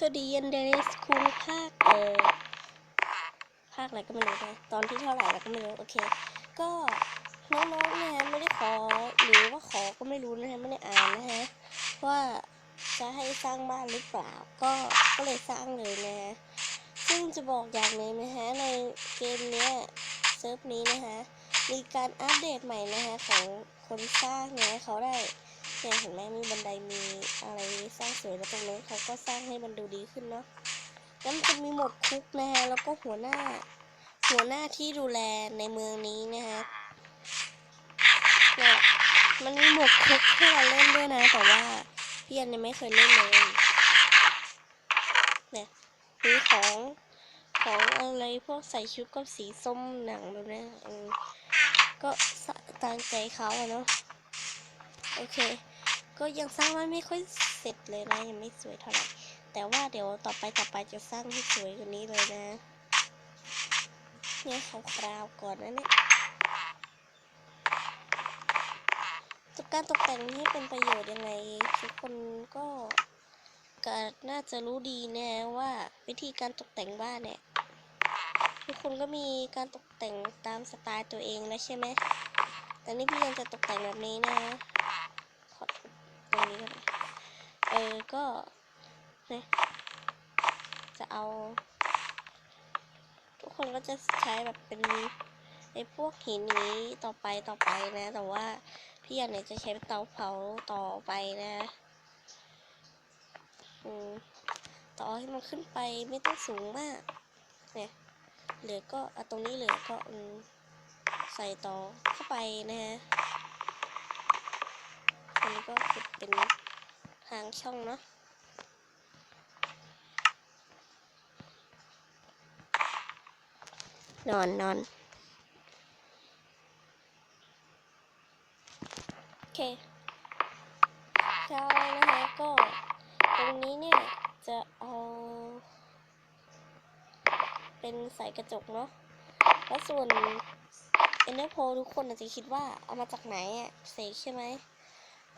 สวัสดีเยนเดนิสคูภาคเออภาคอะไรก็ไม่รู้นะตอนที่เท่าไหร่แล้วก็ไม่รู้โอเค ก็น้องๆนะฮะไม่ได้ขอหรือว่าขอก็ไม่รู้นะฮะไม่ได้อ่านนะฮะว่าจะให้สร้างบ้านหรือเปล่าก็ก็เลยสร้างเลยนะฮะซึ่งจะบอกอย่างหนึงนะฮะในเกมเนี้ยเซิร์ฟนี้นะฮะมีการอัปเดตใหม่นะฮะของคนสร้างนะเขาได้ เนี่ยเห็นไหมมีบันไดมีอะไรสร้างสวยแล้วตรงนี้นเขาก็สร้างให้มันดูดีขึ้นเนาะแล้วมันจะมีหมดคุกนะฮะแล้วก็หัวหน้า หัวหน้าที่ดูแลในเมืองนี้นะฮะเนี่ยมันมีหมดคุกให้เราเล่นด้วยนะ แต่ว่าพี่อันยังไม่เคยเล่นเลยเนี่ยมีของของอะไรพวกใส่ชุดก็สีส้มหนังแบบนี้ก็ตามใจเขาอะเนาะ โอเค ก็ยังสร้างมันไม่ค่อยเสร็จเลยนะ ยังไม่สวยเท่าไหร่ แต่ว่าเดี๋ยวต่อไปต่อไปจะสร้างให้สวยกว่านี้เลยนะ เนี่ยขาคราวๆก่อนนะเนี่ยกการตกแต่งนี่เป็นประโยชน์ยังไง ทุกคนก็ก็น่าจะรู้ดีแนะว่าวิธีการตกแต่งบ้านเนี่ยทุกคนก็มีการตกแต่งตามสไตล์ตัวเองแล้วใช่ไหมแต่นี่พี่ยังจะตกแต่งแบบนี้นะ รงนี้กันเออก็เนี่ยจะเอา ทุกคนก็จะใช้แบบเป็นไอ้พวกหินนี้ต่อไปต่อไปนะ แต่ว่าพี่อันเนี่ยจะใช้เป็นเตาเผาต่อไปนะอืมต่อให้มันขึ้นไปไม่ต้องสูงมาก เนี่ยเหลือก็เอาตรงนี้เหลือก็อืมใส่ต่อเข้าไปนะฮะ อันนี้ก็ขุดเป็นทางช่องเนาะนอนนอนโอเคเจ้านะคะก็ตรงนี้เนี่ยจะเอา เป็นใส่กระจกเนาะแล้วส่วนเอเนอร์โพทุกคนอาจจะคิดว่าเอามาจากไหนอะเสกใช่ไหม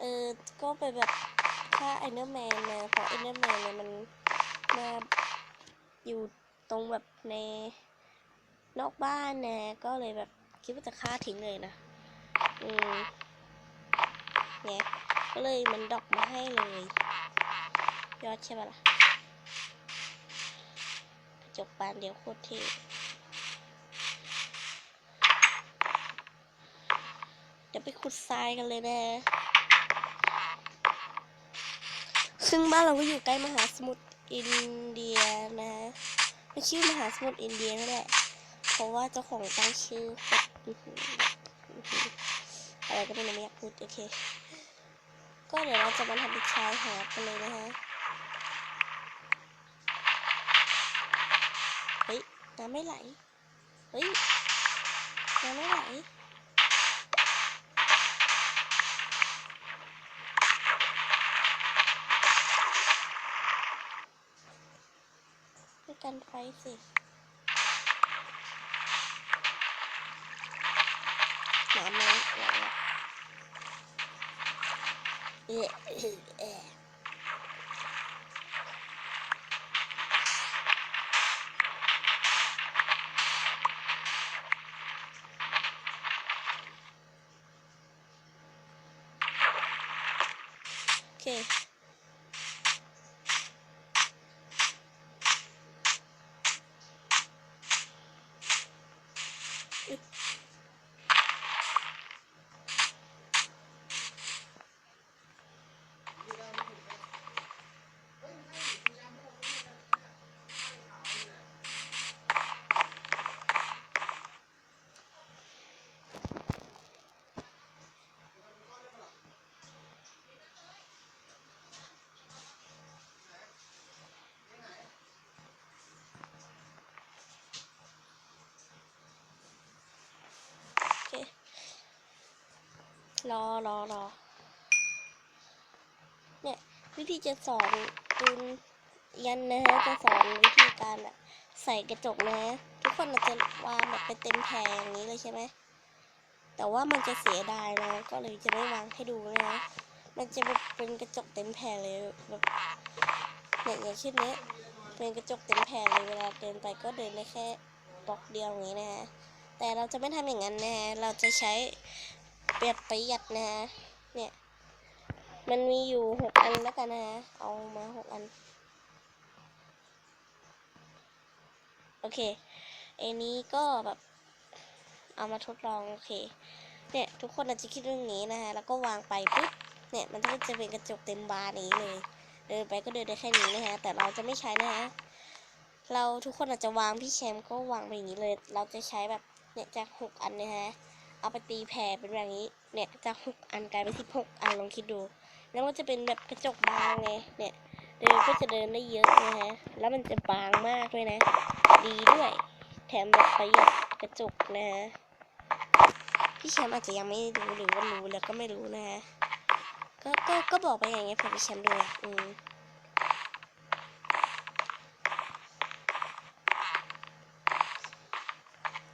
เออ ก็ไปแบบถ้าไอเนอร์แมนนะเพราะไอเนอร์แมนเนี่ยมันมาอยู่ตรงแบบในนอกบ้านนะ ก็เลยแบบคิดว่าจะฆ่าทิ้งเลยนะ อืมเนี่ยก็เลยมันดอกมาให้เลย ยอดใช่ปะล่ะกระจกบานเดียวโคตรเท่เดี๋ยวไปขุดทรายกันเลยนะ ซึ่งบ้านเราก็อยู่ใกล้มหาสมุทรอินเดียนะไม่ชื่อมหาสมุทรอินเดียนั่นแหละเพราะว่าเจ้าของตั้งชื่ออะไรก็ไม่รู้ไม่อยากพูดโอเค ก็เดี๋ยวเราจะมาทำเป็นชายหาดกันเลยนะฮะเฮ้ยน้ำไม่ไหลเฮ้ยน้ำไม่ไหล กันไฟสิหมาไหมไหลละเอะเอะเอะโอเค โอเค รอรอรอเนี่ยวิธีจะสอนตูนยันนะฮะจะสอนวิธีการแบบใส่กระจกนะ ทุกคนอาจจะวางแบบเป็นเต็มแผงอย่างนี้เลยใช่ไหมแต่ว่ามันจะเสียดายนะก็เลยจะไม่วางให้ดูนะมันจะแบบเป็นกระจกเต็มแผงเลยแบบเนี่ยอย่างเช่นเนี้ยเป็นกระจกเต็มแผงเลยเวลาเดินไปก็เดินได้แค่บล็อกเดียวอย่างนี้นะฮะแต่เราจะไม่ทำอย่างนั้นนะฮะเราจะใช้ เปียดประหยัดนะฮะเนี่ย มันมีอยู่หกอันแล้วกันนะฮะเอามาหกอัน โอเคไอ้นี้ก็แบบ เอามาทดลอง โอเค เนี่ย ทุกคนอาจจะคิดเรื่องนี้นะฮะ แล้วก็วางไปปุ๊บ เนี่ย มันก็จะเป็นกระจกเต็มบานนี้เลย เดินไปก็เดินได้แค่นี้นะฮะ แต่เราจะไม่ใช้นะฮะเราทุกคนอาจจะวางพี่แชมป์ก็วางไปอย่างนี้เลย เราจะใช้แบบเนี่ยจากหกอันนะฮะ เอาไปตีแผ่เป็นแบบนี้ เนี่ยจากหกอันกลายเป็นสิบหกอันลองคิดดู แล้วมันจะเป็นแบบกระจกบางไงเนี่ย เดินก็จะเดินได้เยอะนะฮะ แล้วมันจะบางมากด้วยนะ ดีด้วย แถมแบบประหยัดกระจกนะฮะ พี่แชมป์อาจจะยังไม่รู้หรือว่ารู้แล้วก็ไม่รู้นะฮะ ก็ ก็ ก็บอกไปอย่างเงี้ยเผื่อพี่แชมป์ดูอะอืม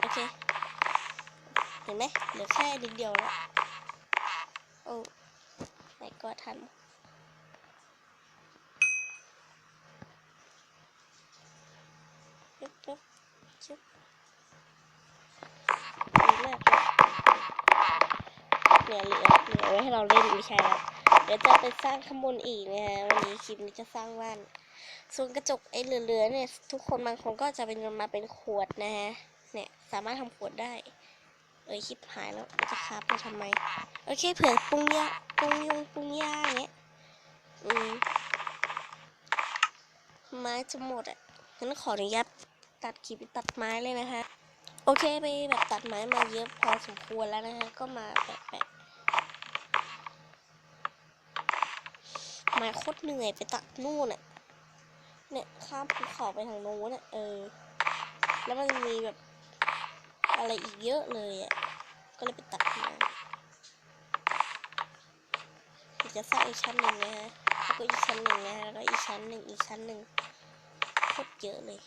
โอเค เห็นไหมเหลือแค่นิดเดียวแล้วโอ้ไหนก็ทันจุ๊บจุ๊บจุ๊บดีมากเลยเนี่ยเหลือเหลือไว้ให้เราเล่นไม่ใช่แล้วเดี๋ยวจะไปสร้างข้างบนอีกนะฮะวันนี้คลิปนี้จะสร้างบ้านส่วนกระจกไอ้เหลือๆเนี่ย ทุกคนบางคนก็จะเป็นมาเป็นขวดนะฮะเนี่ยสามารถทำขวดได้ เอ้ยคลิปหายแล้วจะคาบมาทำไม โอเคเผื่อปรุงยาปรุงยงปรุงยาอย่างเงี้ย อืมไม้จะหมดอะงั้นขออนุญาตตัดคลิปตัดไม้เลยนะคะ โอเคไปแบบตัดไม้มาเยอะพอสมควรแล้วนะคะ ก็มาแปะแปะไม้โคตรเหนื่อยไปตัดนู่นอะเนี่ยข้ามภูเขาไปทางโน้นอะเออ แล้วมันมีแบบ อะไรอีกเยอะเลยอะ ก็เลยไปตัดมาจะสร้างอีกชั้นหนึ่งนะฮะแล้วก็อีกชั้นหนึ่งนะฮะแล้วก็อีกชั้นหนึ่งอีกชั้นหนึ่งโคตรเยอะเลย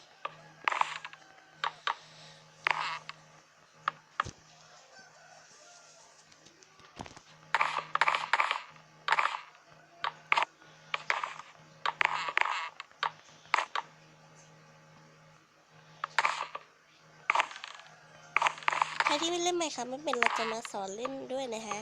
ที่ไม่เล่นไหมคะไม่เป็นเราจะมาสอนเล่นด้วยนะฮะ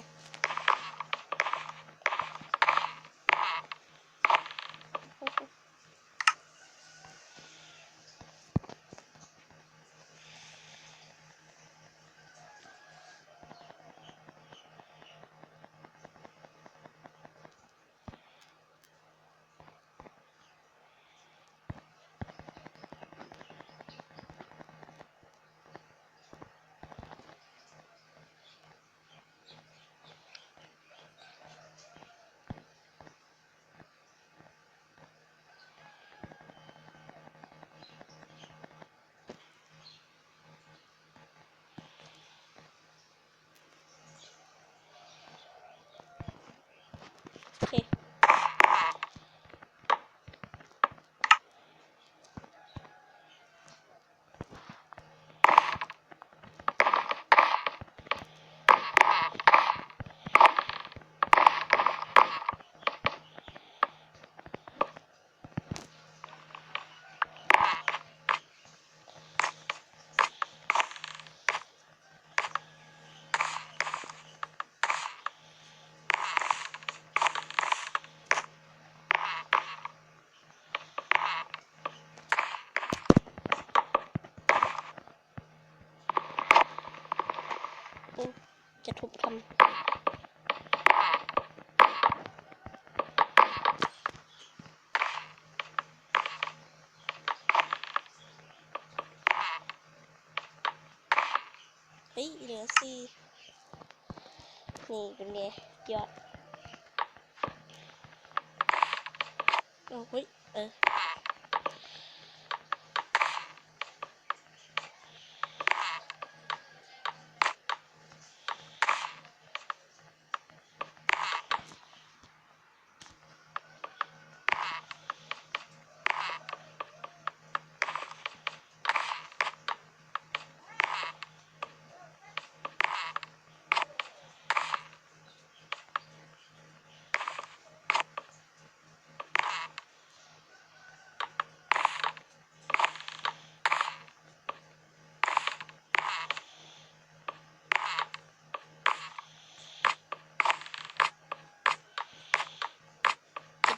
โอเค จะทุบทำ เฮ้ยเหลือสี่นี่เป็นไงยอดโอ้ยเ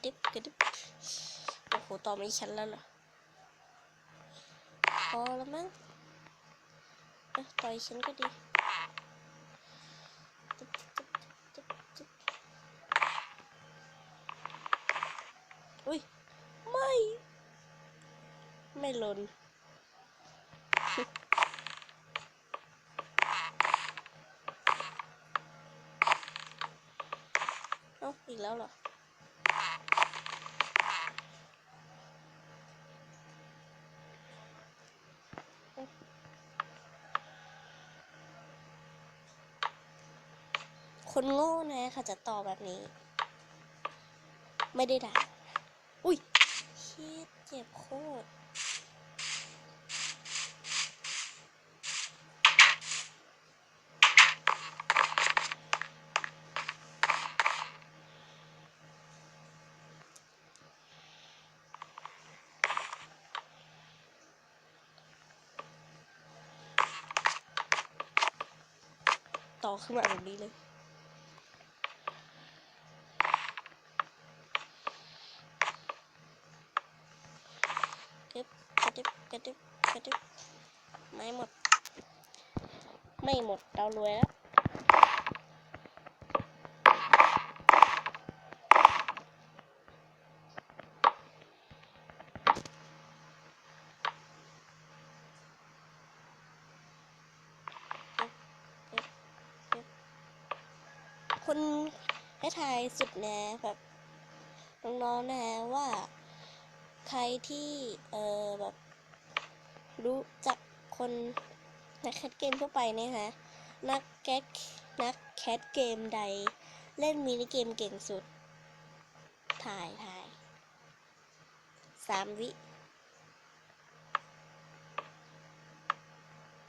ฮ้ยเออต่อไม่ชั้นแล้วเหรอพอแล้วมั้งเออต่อยฉันก็ดีอุ้ย ไม่ ไม่หล่นเอ้าอีกแล้วเหรอ คนโง่นะค่ะจะต่อแบบนี้ ไม่ได้ด่าอุ้ยเชิดเจ็บโคตรต่อขึ้นมาแบบนี้เลย กระดึบกระดึบกไม่หมด ไม่หมดเรารวยแล้วคนให้ทายสุดแนะแบบน้องๆนะว่าใครที่เออแบบ รู้จักคนนักแคสเกมทั่วไปเนี่ยฮะนักแคสนักแคสเกมใด เล่นมินิเกมเก่งสุด ถ่ายถ่ายสามวิ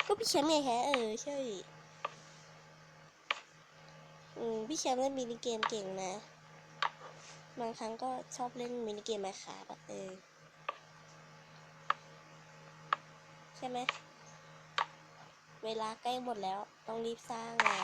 ก็พี่แชมป์ไงแฮะเออใช่อืมพี่แชมป์เล่นมินิเกมเก่งนะ บางครั้งก็ชอบเล่นมินิเกมมาคาแบบเออ ใช่ไหม เวลาใกล้หมดแล้ว ต้องรีบสร้างนะ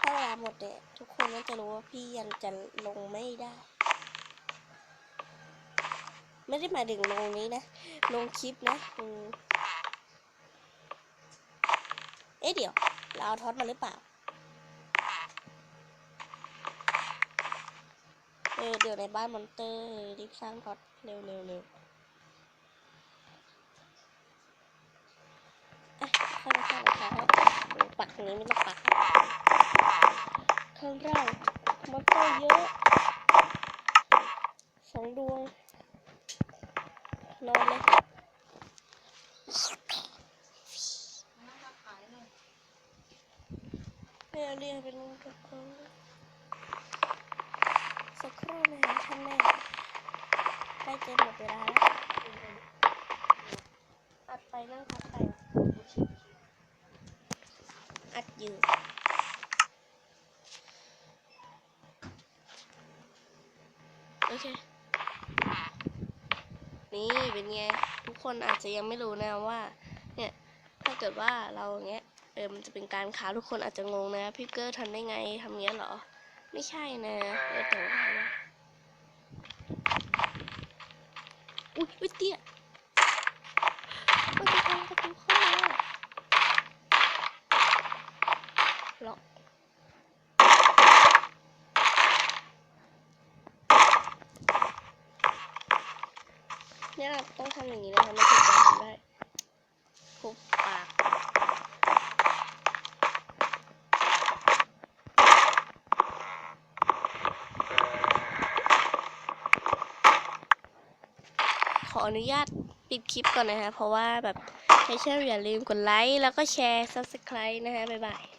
ถ้าเวลาหมดเนี่ยทุกคนก็จะรู้ว่าพี่ยังจะลงไม่ได้ ไม่ได้หมายถึงลงนี้นะ ลงคลิปนะ อืมเอ๊ะเดี๋ยว เราเอาท็อตมาหรือเปล่า เออเดี๋ยวในบ้านมอนเตอร์รีบสร้างท็อตเร็วเร็วเร็วอะค่อยมาสร้างนะคะโอ้ปักตรงนี้ไม่ต้องปักข้างล่างมอนเตอร์เยอะสองดวงนอนเลย แม่เรียกเป็นลูกกับเขาสักครู่นะคะท่านแม่ใกล้จะหมดเวลาแล้วอัดไปนั่งพักไปอัดอยู่โอเค นี่เป็นไง ทุกคนอาจจะยังไม่รู้นะว่า เนี่ย ถ้าเกิดว่าเราอย่างเงี้ย เออมันจะเป็นการค้าทุกคนอาจจะงงนะพี่เกอร์ทำได้ไงทำเงี้ยเหรอ ไม่ใช่นะเออแต่ว่าอุ้ยอุ้ยเตี้ยมันจะทำประตูเข้ามาล็อกเนี่ยเราต้องทำอย่างนี้นะคะมันถึงจะทำได้ทุบปาก ออนุญาตปิดคลิปก่อนนะคะ เพราะว่าแบบใครเชื่ออย่าลืมกดไลค์ แล้วก็แชร์ subscribe นะคะ บ๊ายบาย